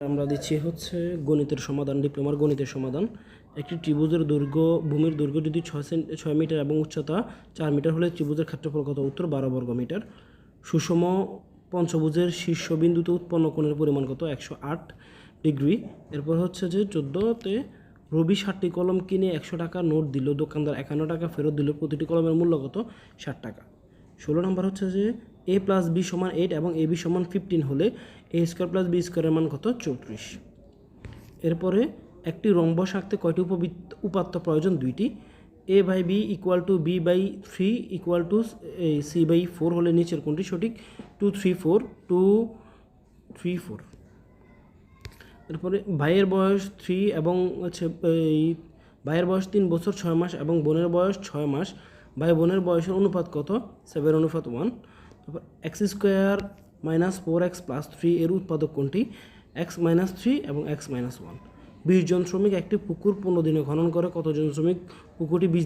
আমরা দিচ্ছি হচ্ছে গণিতের সমাধান, ডিপ্লোমার গণিতের সমাধান। একটি ত্রিভুজের দৈর্ঘ্য, ভূমির দৈর্ঘ্য যদি ছয় ছয় মিটার এবং উচ্চতা চার মিটার হলে ত্রিভুজের ক্ষেত্রফল কত? উত্তর বারো বর্গ মিটার। সুষম পঞ্চভুজের শীর্ষবিন্দুতে উৎপন্ন কোণের পরিমাণ কত? একশো আট ডিগ্রি। এরপর হচ্ছে যে চোদ্দোতে রবি ষাটটি কলম কিনে একশো টাকা নোট দিল। দোকানদার একান্ন টাকা ফেরত দিল। প্রতিটি কলমের মূল্য কত? ষাট টাকা। ষোলো নম্বর হচ্ছে যে এ প্লাস বি সমান এইট এবং এ বি সমান ফিফটিন হলে এ স্কোয়ার প্লাস বি স্কোয়ারের মান কত? চৌত্রিশ। এরপরে একটি রম্বস আঁকতে কয়টি উপবৃত্ত উপাত্ত প্রয়োজন? দুইটি। A by B equal to B by three equal to C by four হলে নিচের কোনটি সঠিক? Two three four two three four এরপরে ভাইয়ের বয়স থ্রি এবং হচ্ছে, এই ভাইয়ের বয়স তিন বছর ছয় মাস এবং বোনের বয়স ছয় মাস। ভাই বোনের বয়সের অনুপাত কত? সেভেন অনুপাত ওয়ান তারপর X square minus four X plus three এর উৎপাদক কোনটি? এক্স মাইনাস থ্রি এবং এক্স মাইনাস ওয়ান। বিশ জন শ্রমিক একটি পুকুর পনেরো দিনে খনন করে। কতজন শ্রমিক? পুকুরটি বিশ